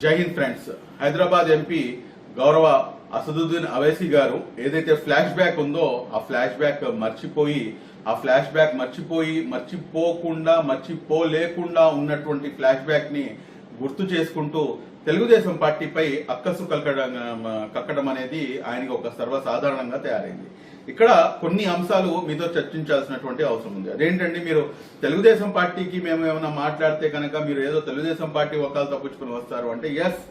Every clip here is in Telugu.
జై హింద్ ఫ్రెండ్స్. హైదరాబాద్ ఎంపీ గౌరవ అసదుద్దీన్ అవైసీ గారు ఏదైతే ఫ్లాష్ బ్యాక్ ఉందో ఆ ఫ్లాష్ బ్యాక్ మర్చిపోయి ఆ ఫ్లాష్ బ్యాక్ మర్చిపోయి మర్చిపోకుండా మర్చిపోలేకుండా ఉన్నటువంటి ఫ్లాష్ బ్యాక్ని గుర్తు చేసుకుంటూ తెలుగుదేశం పార్టీపై అక్కసు కలకడం కక్కడం అనేది ఆయనకి ఒక సర్వసాధారణంగా తయారైంది. ఇక్కడ కొన్ని అంశాలు మీతో చర్చించాల్సినటువంటి అవసరం ఉంది. అదేంటండి మీరు తెలుగుదేశం పార్టీకి మేము ఏమైనా మాట్లాడితే కనుక మీరు ఏదో తెలుగుదేశం పార్టీ ఒకళ్ళు తప్పించుకుని వస్తారు అంటే ఎస్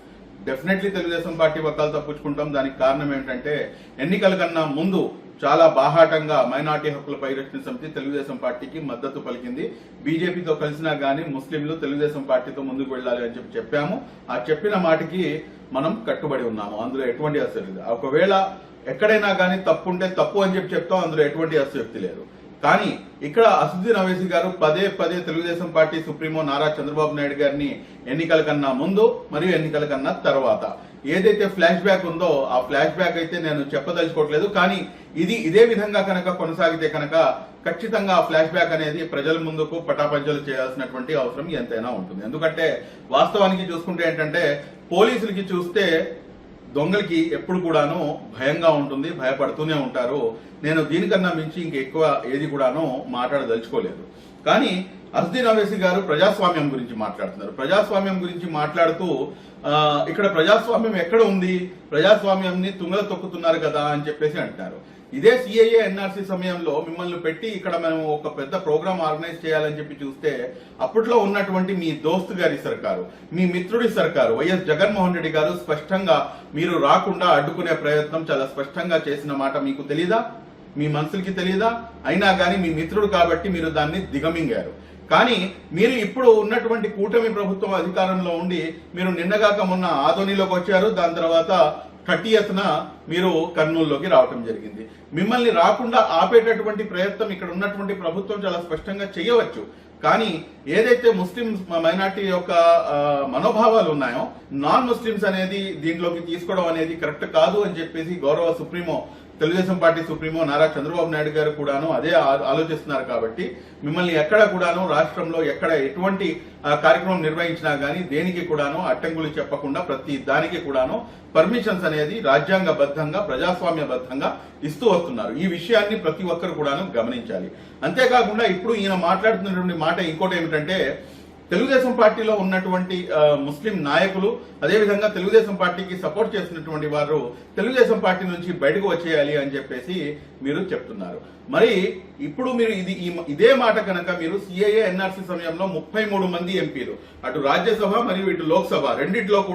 డెఫినెట్లీ తెలుగుదేశం పార్టీ వర్గాలు తప్పించుకుంటాం. దానికి కారణం ఏంటంటే ఎన్నికల కన్నా ముందు చాలా బాహాటంగా మైనార్టీ హక్కుల పరిరక్షణ సమితి తెలుగుదేశం పార్టీకి మద్దతు పలికింది. బీజేపీతో కలిసినా గానీ ముస్లింలు తెలుగుదేశం పార్టీతో ముందుకు వెళ్ళాలి అని చెప్పి చెప్పాము. ఆ చెప్పిన మాటకి మనం కట్టుబడి ఉన్నాము. అందులో ఎటువంటి అసలు లేదు. ఒకవేళ ఎక్కడైనా కానీ తప్పు ఉంటే తప్పు అని చెప్పి చెప్తాం. అందులో ఎటువంటి అసక్తి లేదు. కానీ ఇక్కడ అసదుద్దీన్ అవైసీ గారు పదే పదే తెలుగుదేశం పార్టీ సుప్రీమో నారా చంద్రబాబు నాయుడు గారిని ఎన్నికల కన్నా ముందు మరియు ఎన్నికల కన్నా తర్వాత. ఏదైతే ఫ్లాష్ బ్యాక్ ఉందో ఆ ఫ్లాష్ బ్యాక్ అయితే నేను చెప్పదలుచుకోవట్లేదు. కానీ ఇది ఇదే విధంగా కనుక కొనసాగితే కనుక ఖచ్చితంగా ఆ ఫ్లాష్ బ్యాక్ అనేది ప్రజల ముందుకు పటాపంచలు చేయాల్సినటువంటి అవసరం ఎంతైనా ఉంటుంది. ఎందుకంటే వాస్తవానికి చూసుకుంటే ఏంటంటే పోలీసులకి చూస్తే దొంగలకి ఎప్పుడు కూడాను భయంగా ఉంటుంది భయపడుతూనే ఉంటారు. నేను దీనికన్నా మించి ఇంకెక్కువ ఏది కూడాను మాట్లాడదలుచుకోలేదు. కానీ అస్దీన్ అవేసి గారు ప్రజాస్వామ్యం గురించి మాట్లాడుతున్నారు. ప్రజాస్వామ్యం గురించి మాట్లాడుతూ ఇక్కడ ప్రజాస్వామ్యం ఎక్కడ ఉంది? ప్రజాస్వామ్యంని తుంగల తొక్కుతున్నారు కదా అని చెప్పేసి అంటున్నారు. ఇదే సిఐఏ ఎన్ఆర్సీ సమయంలో మిమ్మల్ని పెట్టి ఇక్కడ మేము ఒక పెద్ద ప్రోగ్రామ్ ఆర్గనైజ్ చేయాలని చెప్పి చూస్తే అప్పట్లో ఉన్నటువంటి మీ దోస్తు గారి సర్కారు మీ మిత్రుడి సర్కారు వైఎస్ జగన్మోహన్ రెడ్డి గారు స్పష్టంగా మీరు రాకుండా అడ్డుకునే ప్రయత్నం చాలా స్పష్టంగా చేసిన మాట మీకు తెలీదా? మీ మనసులకి తెలియదా అయినా కానీ మీ మిత్రుడు కాబట్టి మీరు దాన్ని దిగమింగారు. కానీ మీరు ఇప్పుడు ఉన్నటువంటి కూటమి ప్రభుత్వం అధికారంలో ఉండి మీరు నిన్నగాక మొన్న ఆదోనిలోకి వచ్చారు దాని తర్వాత థర్టీయత్న మీరు కర్నూలులోకి రావటం జరిగింది. మిమ్మల్ని రాకుండా ఆపేటటువంటి ప్రయత్నం ఇక్కడ ఉన్నటువంటి ప్రభుత్వం చాలా స్పష్టంగా చేయవచ్చు కానీ ఏదైతే ముస్లిం మైనార్టీ యొక్క మనోభావాలు ఉన్నాయో నాన్ ముస్లిమ్స్ అనేది దీంట్లోకి తీసుకోవడం అనేది కరెక్ట్ కాదు అని చెప్పేసి గౌరవ supremo Telugu Desam party supremo Nara Chandrababu Naidu గారు కూడాను అదే ఆలోచిస్తున్నారు కాబట్టి మిమ్మల్ని ఎక్కడ కూడాను రాష్ట్రంలో ఎక్కడ ఎటువంటి కార్యక్రమం నిర్వహించినా గానీ దేనికి కూడాను అడ్డంకులు చెప్పకుండా ప్రతి దానికి కూడాను పర్మిషన్స్ అనేది రాజ్యాంగబద్ధంగా ప్రజాస్వామ్యబద్ధంగా ఇస్తూ వస్తున్నారు. ఈ విషయాన్ని ప్రతి ఒక్కరు కూడాను గమనించాలి. అంతేకాకుండా ఇప్పుడు ఈయన మాట్లాడుతున్నటువంటి మాట ఇంకోటి ఏమిటంటే తెలుగుదేశం పార్టీలో ఉన్నటువంటి ముస్లిం నాయకులు అదేవిధంగా తెలుగుదేశం పార్టీకి సపోర్ట్ చేసినటువంటి వారు తెలుగుదేశం పార్టీ నుంచి బయటకు వచ్చేయాలి అని చెప్పేసి మీరు చెప్తున్నారు. మరి ఇప్పుడు మీరు ఇది ఈ- ఇదే మాట కనుక మీరు సిఐఏ ఎన్ఆర్సీ సమయంలో ముప్పై మూడు మంది ఎంపీలు అటు రాజ్యసభ మరియు ఇటు లోక్సభ రెండిట్లో కూడా